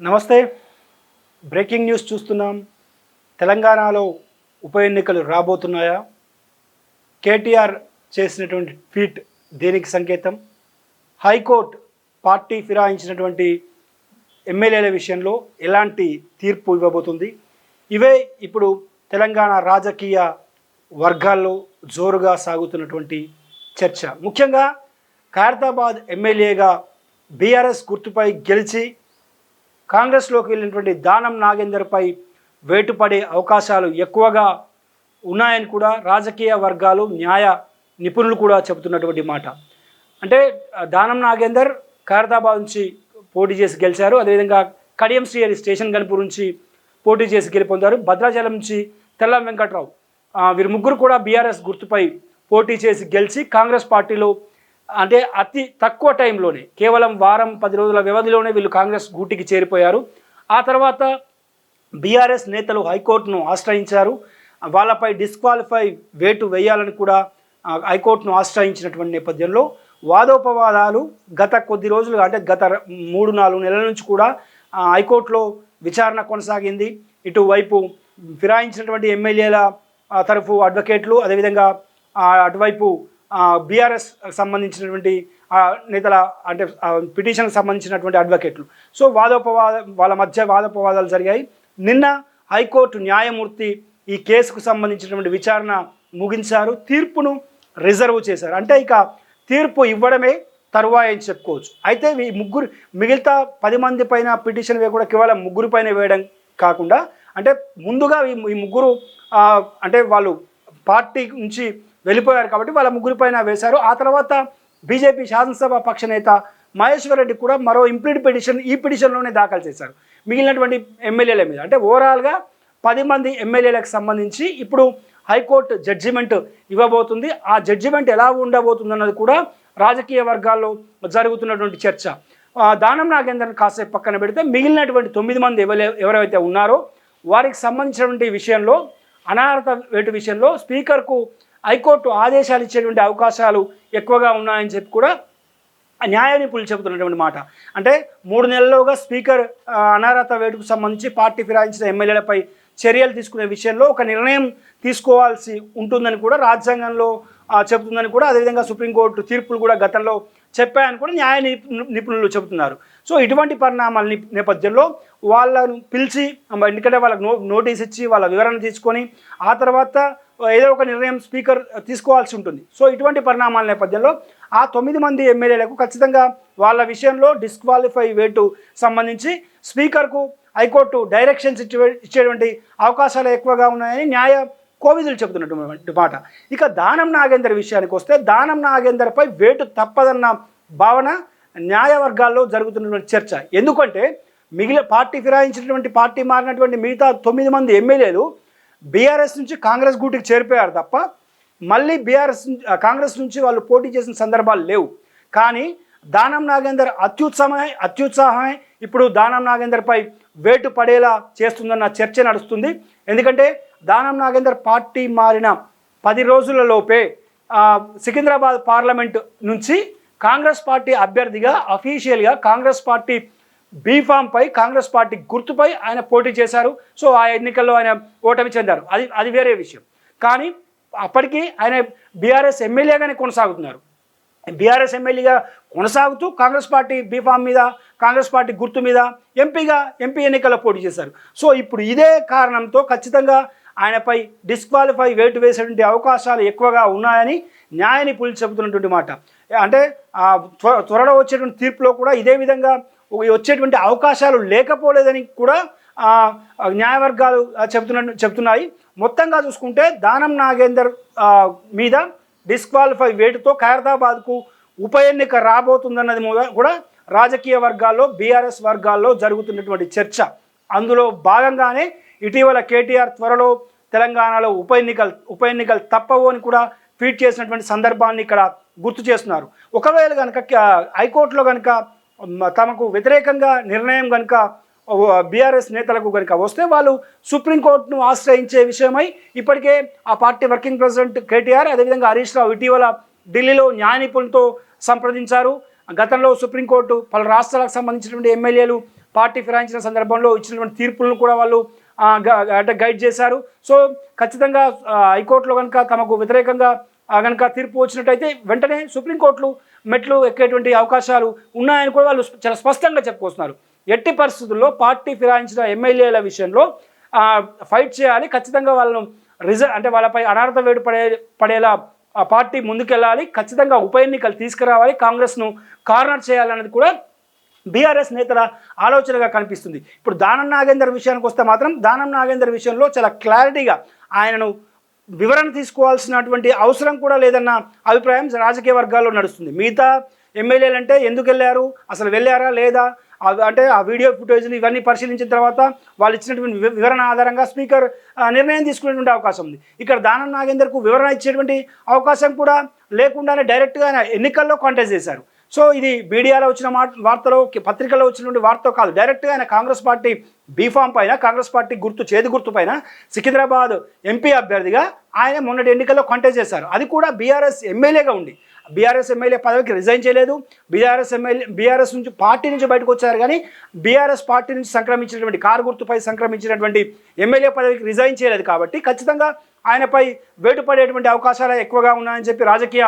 నమస్తే. Breaking news చూస్తున్నాం. తెలంగాణలో ఉప ఎన్నికలు రాబోతున్నాయా? కేటీఆర్ చేసినటువంటి ట్వీట్ దేనికి సంకేతం? హైకోర్టు పార్టీ ఫిరాయించినటువంటి ఎమ్మెల్యేల విషయంలో ఎలాంటి తీర్పు ఇవ్వబోతుంది? ఇవే ఇప్పుడు తెలంగాణ రాజకీయ వర్గాల్లో జోరుగా సాగుతున్నటువంటి చర్చ. ముఖ్యంగా ఖైరతాబాద్ ఎమ్మెల్యేగా బీఆర్ఎస్ గుర్తుపై గెలిచి కాంగ్రెస్లోకి వెళ్ళినటువంటి దానం నాగేందర్పై వేటుపడే అవకాశాలు ఎక్కువగా ఉన్నాయని కూడా రాజకీయ వర్గాలు న్యాయ నిపుణులు కూడా చెబుతున్నటువంటి మాట. అంటే దానం నాగేందర్ ఖైరతాబాద్ నుంచి పోటీ చేసి గెలిచారు. అదేవిధంగా కడియం శ్రీహరి స్టేషన్ గన్పూర్ నుంచి పోటీ చేసి గెలుపొందారు. భద్రాచలం నుంచి తెల్లం వెంకట్రావు. వీరు ముగ్గురు కూడా బీఆర్ఎస్ గుర్తుపై పోటీ చేసి గెలిచి కాంగ్రెస్ పార్టీలో అంటే అతి తక్కువ టైంలోనే కేవలం వారం పది రోజుల వ్యవధిలోనే వీళ్ళు కాంగ్రెస్ గూటికి చేరిపోయారు. ఆ తర్వాత బీఆర్ఎస్ నేతలు హైకోర్టును ఆశ్రయించారు. వాళ్ళపై డిస్క్వాలిఫై వేటు వేయాలని కూడా హైకోర్టును ఆశ్రయించినటువంటి నేపథ్యంలో వాదోపవాదాలు గత కొద్ది రోజులుగా అంటే గత మూడు నాలుగు నెలల నుంచి కూడా హైకోర్టులో విచారణ కొనసాగింది. ఇటువైపు ఫిరాయించినటువంటి ఎమ్మెల్యేల తరఫు అడ్వకేట్లు అదేవిధంగా అటువైపు బీఆర్ఎస్ సంబంధించినటువంటి నేతల అంటే పిటిషన్కి సంబంధించినటువంటి అడ్వకేట్లు. సో వాదోపవాద వాళ్ళ మధ్య వాదోపవాదాలు జరిగాయి. నిన్న హైకోర్టు న్యాయమూర్తి ఈ కేసుకు సంబంధించినటువంటి విచారణ ముగించారు. తీర్పును రిజర్వ్ చేశారు. అంటే ఇక తీర్పు ఇవ్వడమే తరువాయి అని చెప్పుకోవచ్చు. అయితే ఈ ముగ్గురు మిగతా పది మంది పైన పిటిషన్ వేయకుండా కేవలం ముగ్గురు పైన వేయడం కాకుండా అంటే ముందుగా ఈ ముగ్గురు అంటే వాళ్ళు పార్టీ నుంచి వెళ్ళిపోయారు కాబట్టి వాళ్ళ ముగ్గురి పైన వేశారు. ఆ తర్వాత బీజేపీ శాసనసభ పక్ష నేత మహేశ్వర్ రెడ్డి కూడా మరో ఇంప్లీడ్ పిటిషన్ ఈ పిటిషన్లోనే దాఖలు చేశారు. మిగిలినటువంటి ఎమ్మెల్యేల మీద. అంటే ఓవరాల్గా పది మంది ఎమ్మెల్యేలకు సంబంధించి ఇప్పుడు హైకోర్టు జడ్జిమెంట్ ఇవ్వబోతుంది. ఆ జడ్జిమెంట్ ఎలా ఉండబోతుంది అన్నది కూడా రాజకీయ వర్గాల్లో జరుగుతున్నటువంటి చర్చ. దానం నాగేంద్రన్ కాసేపు పక్కన పెడితే మిగిలినటువంటి తొమ్మిది మంది ఎవరే ఎవరైతే ఉన్నారో వారికి సంబంధించినటువంటి విషయంలో అనార్హత వేటు విషయంలో స్పీకర్కు హైకోర్టు ఆదేశాలు ఇచ్చేటువంటి అవకాశాలు ఎక్కువగా ఉన్నాయని చెప్పి కూడా న్యాయ నిపుణులు చెబుతున్నటువంటి మాట. అంటే మూడు నెలల్లోగా స్పీకర్ అనారత అనర్హత వేటుకు సంబంధించి పార్టీ ఫిరాయించిన ఎమ్మెల్యేలపై చర్యలు తీసుకునే విషయంలో ఒక నిర్ణయం తీసుకోవాల్సి ఉంటుందని కూడా రాజ్యాంగంలో చెబుతుందని కూడా అదేవిధంగా సుప్రీంకోర్టు తీర్పులు కూడా గతంలో చెప్పాయని కూడా న్యాయ నిపుణులు చెబుతున్నారు. సో ఇటువంటి పరిణామాల ని- నేపథ్యంలో వాళ్ళను పిలిచి ఎందుకంటే వాళ్ళకి నో నోటీస్ ఇచ్చి వాళ్ళ వివరణ తీసుకొని ఆ తర్వాత ఏదో ఒక నిర్ణయం స్పీకర్ తీసుకోవాల్సి ఉంటుంది. సో ఇటువంటి పరిణామాల నేపథ్యంలో ఆ తొమ్మిది మంది ఎమ్మెల్యేలకు ఖచ్చితంగా వాళ్ళ విషయంలో డిస్క్వాలిఫై వేటు సంబంధించి స్పీకర్కు హైకోర్టు డైరెక్షన్స్ ఇచ్చే ఇచ్చేటువంటి అవకాశాలు ఎక్కువగా ఉన్నాయని న్యాయ కోవిదులు చెబుతున్నటువంటి మాట. ఇక దానం నాగేందర్ విషయానికి వస్తే దానం నాగేందర్పై వేటు తప్పదన్న భావన న్యాయ వర్గాల్లో జరుగుతున్నటువంటి చర్చ. ఎందుకంటే మిగిలిన పార్టీ ఫిరాయించినటువంటి పార్టీ మారినటువంటి మిగతా తొమ్మిది మంది ఎమ్మెల్యేలు బీఆర్ఎస్ నుంచి కాంగ్రెస్ గూటికి చేరిపోయారు తప్ప మళ్ళీ బీఆర్ఎస్ కాంగ్రెస్ నుంచి వాళ్ళు పోటీ చేసిన సందర్భాలు లేవు. కానీ దానం నాగేందర్ అత్యుత్సాహమే అత్యుత్సాహమే ఇప్పుడు దానం నాగేందర్పై వేటు పడేలా చేస్తుందన్న చర్చ నడుస్తుంది. ఎందుకంటే దానం నాగేందర్ పార్టీ మారిన పది రోజులలోపే సికింద్రాబాద్ పార్లమెంట్ నుంచి కాంగ్రెస్ పార్టీ అభ్యర్థిగా అఫీషియల్గా కాంగ్రెస్ పార్టీ బీఫామ్పై కాంగ్రెస్ పార్టీ గుర్తుపై ఆయన పోటీ చేశారు. సో ఆ ఎన్నికల్లో ఆయన ఓటమి చెందారు. అది అది వేరే విషయం. కానీ అప్పటికీ ఆయన బీఆర్ఎస్ ఎమ్మెల్యేగానే కొనసాగుతున్నారు. బీఆర్ఎస్ ఎమ్మెల్యేగా కొనసాగుతూ కాంగ్రెస్ పార్టీ బీఫామ్ మీద కాంగ్రెస్ పార్టీ గుర్తు మీద ఎంపీగా ఎంపీ ఎన్నికల్లో పోటీ చేశారు. సో ఇప్పుడు ఇదే కారణంతో ఖచ్చితంగా ఆయనపై డిస్క్వాలిఫై వేటు వేసేటువంటి అవకాశాలు ఎక్కువగా ఉన్నాయని న్యాయ నిపుణులు చెబుతున్నటువంటి మాట. అంటే త్వరలో వచ్చేటువంటి తీర్పులో కూడా ఇదే విధంగా వచ్చేటువంటి అవకాశాలు లేకపోలేదని కూడా న్యాయవర్గాలు చెబుతున్న చెబుతున్నాయి. మొత్తంగా చూసుకుంటే దానం నాగేందర్ మీద డిస్క్వాలిఫై వేటుతో ఖైరతాబాద్కు ఉప ఎన్నిక రాబోతుందన్నది కూడా రాజకీయ వర్గాల్లో బీఆర్ఎస్ వర్గాల్లో జరుగుతున్నటువంటి చర్చ. అందులో భాగంగానే ఇటీవల కేటీఆర్ త్వరలో తెలంగాణలో ఉప ఎన్నికలు ఉప ఎన్నికలు తప్పవు అని కూడా ట్వీట్ చేసినటువంటి సందర్భాన్ని ఇక్కడ గుర్తు చేస్తున్నారు. ఒకవేళ కనుక హైకోర్టులో కనుక తమకు వ్యతిరేకంగా నిర్ణయం కనుక బీఆర్ఎస్ నేతలకు కనుక వస్తే వాళ్ళు సుప్రీంకోర్టును ఆశ్రయించే విషయమై ఇప్పటికే ఆ పార్టీ వర్కింగ్ ప్రెసిడెంట్ కేటీఆర్ అదేవిధంగా హరీష్ రావు ఇటీవల ఢిల్లీలో న్యాయ నిపుణులతో సంప్రదించారు. గతంలో సుప్రీంకోర్టు పలు రాష్ట్రాలకు సంబంధించినటువంటి ఎమ్మెల్యేలు పార్టీ ఫిరాయించిన సందర్భంలో ఇచ్చినటువంటి తీర్పులను కూడా వాళ్ళు అంటే గైడ్ చేశారు. సో ఖచ్చితంగా హైకోర్టులో కనుక తమకు వ్యతిరేకంగా కనుక తీర్పు వచ్చినట్టయితే వెంటనే సుప్రీంకోర్టులు మెట్లు ఎక్కేటువంటి అవకాశాలు ఉన్నాయని కూడా వాళ్ళు చాలా స్పష్టంగా చెప్పుకొస్తున్నారు. ఎట్టి పరిస్థితుల్లో పార్టీ ఫిరాయించిన ఎమ్మెల్యేల విషయంలో ఫైట్ చేయాలి. ఖచ్చితంగా వాళ్ళను రిజర్వ్ అంటే వాళ్ళపై అనర్హత వేడు పడే పడేలా ఆ పార్టీ ముందుకెళ్ళాలి. ఖచ్చితంగా ఉప ఎన్నికలు తీసుకురావాలి. కాంగ్రెస్ను కార్నర్ చేయాలన్నది కూడా బీఆర్ఎస్ నేతల ఆలోచనగా కనిపిస్తుంది. ఇప్పుడు దానం నాగేందర్ విషయానికి వస్తే మాత్రం దానం నాగేందర్ విషయంలో చాలా క్లారిటీగా ఆయనను వివరణ తీసుకోవాల్సినటువంటి అవసరం కూడా లేదన్న అభిప్రాయం రాజకీయ వర్గాల్లో నడుస్తుంది. మిగతా ఎమ్మెల్యేలు అంటే ఎందుకు వెళ్ళారు? అసలు వెళ్ళారా? లేదా? అవి అంటే ఆ వీడియో ఫుటేజ్లు ఇవన్నీ పరిశీలించిన తర్వాత వాళ్ళు ఇచ్చినటువంటి వివరణ ఆధారంగా స్పీకర్ నిర్ణయం తీసుకునేటువంటి అవకాశం ఉంది. ఇక్కడ దానం నాగేందర్కు వివరణ ఇచ్చేటువంటి అవకాశం కూడా లేకుండానే డైరెక్ట్గా ఆయన ఎన్నికల్లో కాంటెస్ట్ చేశారు. సో ఇది మీడియాలో వచ్చిన మాట వార్తలో పత్రికల్లో వచ్చినటువంటి వార్త కాదు. డైరెక్ట్గా ఆయన కాంగ్రెస్ పార్టీ బీఫామ్ పైన కాంగ్రెస్ పార్టీ గుర్తు చేతి గుర్తు పైన సికింద్రాబాద్ ఎంపీ అభ్యర్థిగా ఆయన మొన్నటి ఎన్నికల్లో కంటెస్ట్ చేశారు. అది కూడా బీఆర్ఎస్ ఎమ్మెల్యేగా ఉండి. బీఆర్ఎస్ ఎమ్మెల్యే పదవికి రిజైన్ చేయలేదు. బీఆర్ఎస్ ఎమ్మెల్యే బీఆర్ఎస్ నుంచి పార్టీ నుంచి బయటకు వచ్చారు కానీ బీఆర్ఎస్ పార్టీ నుంచి సంక్రమించినటువంటి కారు గుర్తుపై సంక్రమించినటువంటి ఎమ్మెల్యే పదవికి రిజైన్ చేయలేదు కాబట్టి ఖచ్చితంగా ఆయనపై వేటుపడేటువంటి అవకాశాలు ఎక్కువగా ఉన్నాయని చెప్పి రాజకీయ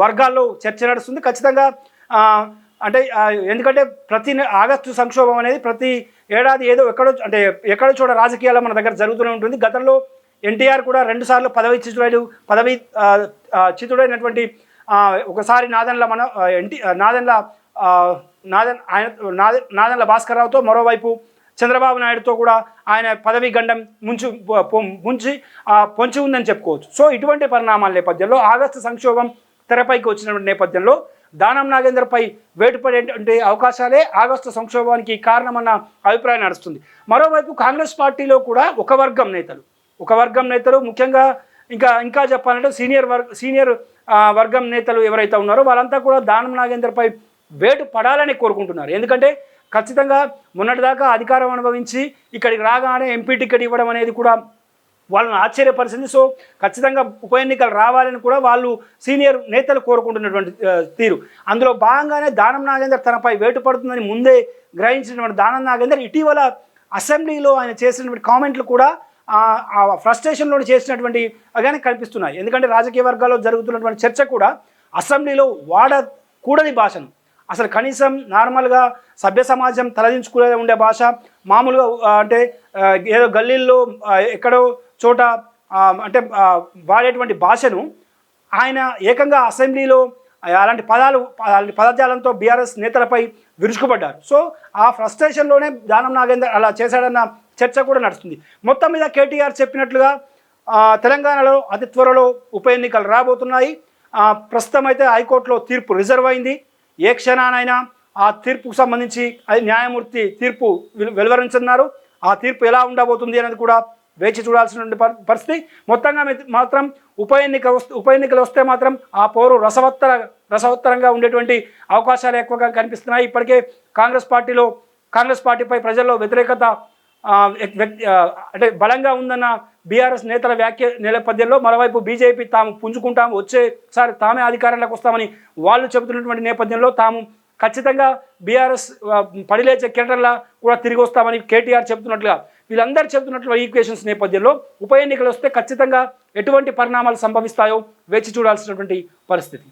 వర్గాల్లో చర్చ నడుస్తుంది. ఖచ్చితంగా అంటే ఎందుకంటే ప్రతి ఆగస్టు సంక్షోభం అనేది ప్రతి ఏడాది ఏదో ఎక్కడో అంటే ఎక్కడో చూడ రాజకీయాల్లో మన దగ్గర జరుగుతూనే ఉంటుంది. గతంలో ఎన్టీఆర్ కూడా రెండుసార్లు పదవి చిత్రుడు పదవి చితుడైనటువంటి ఒకసారి నాదన్ల మన ఎన్టీ నాదన్ల నాదన్ ఆయన నాదన్ల భాస్కర్రావుతో మరోవైపు చంద్రబాబు నాయుడుతో కూడా ఆయన పదవి గండం ముంచు పొ- ముంచి పొంచి ఉందని చెప్పుకోవచ్చు. సో ఇటువంటి పరిణామాల నేపథ్యంలో ఆగస్టు సంక్షోభం తెరపైకి వచ్చినటువంటి నేపథ్యంలో దానం నాగేందర్పై వేటుపడేటువంటి అవకాశాలే ఆగస్టు సంక్షోభానికి కారణమన్న అభిప్రాయం నడుస్తుంది. మరోవైపు కాంగ్రెస్ పార్టీలో కూడా ఒక వర్గం నేతలు ఒక వర్గం నేతలు ముఖ్యంగా ఇంకా ఇంకా చెప్పాలంటే సీనియర్ వర్గ సీనియర్ వర్గం నేతలు ఎవరైతే ఉన్నారో వాళ్ళంతా కూడా దానం నాగేందర్పై వేటు పడాలని కోరుకుంటున్నారు. ఎందుకంటే ఖచ్చితంగా మొన్నటిదాకా అధికారం అనుభవించి ఇక్కడికి రాగానే ఎంపీ టికెట్ ఇవ్వడం అనేది కూడా వాళ్ళని ఆశ్చర్యపరిచింది. సో ఖచ్చితంగా ఉప ఎన్నికలు రావాలని కూడా వాళ్ళు సీనియర్ నేతలు కోరుకుంటున్నటువంటి తీరు. అందులో భాగంగానే దానం నాగేందర్ తనపై వేటు పడుతుందని ముందే గ్రహించినటువంటి దానం నాగేందర్ ఇటీవల అసెంబ్లీలో ఆయన చేసినటువంటి కామెంట్లు కూడా ఆ, ఫ్రస్ట్రేషన్లో చేసినటువంటి అగానే కనిపిస్తున్నాయి. ఎందుకంటే రాజకీయ వర్గాల్లో జరుగుతున్నటువంటి చర్చ కూడా అసెంబ్లీలో వాడకూడని భాషను. అసలు కనీసం నార్మల్గా సభ్య సమాజం తలదించుకునే ఉండే భాష మామూలుగా అంటే ఏదో గల్లీల్లో ఎక్కడో చోట అంటే వాడేటువంటి భాషను ఆయన ఏకంగా అసెంబ్లీలో అలాంటి పదాలు అలాంటి పదజాలంతో బీఆర్ఎస్ నేతలపై విరుచుకుపడ్డారు. సో ఆ ఫ్రస్ట్రేషన్లోనే దానం నాగేందర్ అలా చేశాడన్న చర్చ కూడా నడుస్తుంది. మొత్తం మీద కేటీఆర్ చెప్పినట్లుగా తెలంగాణలో అతి త్వరలో ఉప ఎన్నికలు రాబోతున్నాయి. ప్రస్తుతం అయితే హైకోర్టులో తీర్పు రిజర్వ్ అయింది. ఏ క్షణానైనా ఆ తీర్పుకు సంబంధించి న్యాయమూర్తి తీర్పు వెలు- ఆ తీర్పు ఎలా ఉండబోతుంది అనేది కూడా వేచి చూడాల్సిన పరి- పరిస్థితి. మొత్తంగా మాత్రం ఉప ఎన్నిక వస్తే ఉప ఎన్నికలు వస్తే మాత్రం ఆ పోరు రసవత్తర రసవత్తరంగా ఉండేటువంటి అవకాశాలు ఎక్కువగా కనిపిస్తున్నాయి. ఇప్పటికే కాంగ్రెస్ పార్టీలో కాంగ్రెస్ పార్టీపై ప్రజల్లో వ్యతిరేకత అంటే బలంగా ఉందన్న బీఆర్ఎస్ నేతల వ్యాఖ్య నేపథ్యంలో మరోవైపు బీజేపీ తాము పుంజుకుంటాము వచ్చేసారి తామే అధికారంలోకి వస్తామని వాళ్ళు చెబుతున్నటువంటి నేపథ్యంలో తాము ఖచ్చితంగా బీఆర్ఎస్ పడిలేచే కెరటర్లా కూడా తిరిగి వస్తామని కేటీఆర్ చెబుతున్నట్లుగా వీళ్ళందరూ చెబుతున్నట్లు ఈక్వేషన్స్ నేపథ్యంలో ఉప ఎన్నికలు వస్తే ఖచ్చితంగా ఎటువంటి పరిణామాలు సంభవిస్తాయో వేచి చూడాల్సినటువంటి పరిస్థితి.